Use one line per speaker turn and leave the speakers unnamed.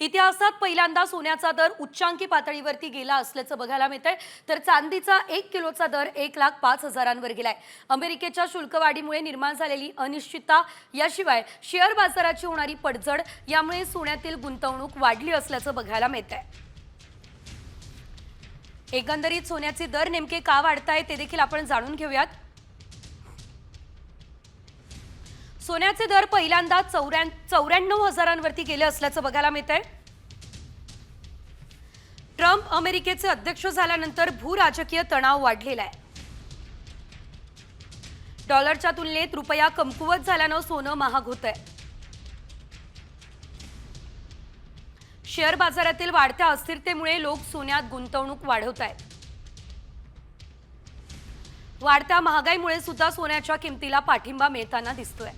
इतिहासात पहिल्यांदा सोन्याचा दर उच्चांकी पातळीवरती गेला असल्याचं बघायला मिळतंय. तर चांदीचा एक किलोचा दर एक लाख पाच हजारांवर गेलाय. अमेरिकेच्या शुल्कवाढीमुळे निर्माण झालेली अनिश्चितता याशिवाय शेअर बाजाराची होणारी पडझड यामुळे सोन्यातील गुंतवणूक वाढली असल्याचं बघायला मिळतंय. एकंदरीत सोन्याचे दर नेमके का वाढताय ते देखील आपण जाणून घेऊयात. सोन्याचे दर पहिल्यांदा चौऱ्या चौऱ्याण्णव हजारांवरती गेले असल्याचं बघायला मिळत आहे ट्रम्प अमेरिकेचे अध्यक्ष झाल्यानंतर भू राजकीय तणाव वाढलेला आहे डॉलरच्या तुलनेत रुपया कमकुवत झाल्यानं सोनं महाग होत आहे शेअर बाजारातील वाढत्या अस्थिरतेमुळे लोक सोन्यात गुंतवणूक वाढवत आहेत वाढत्या महागाईमुळे सुद्धा सोन्याच्या किमतीला पाठिंबा मिळताना दिसतोय.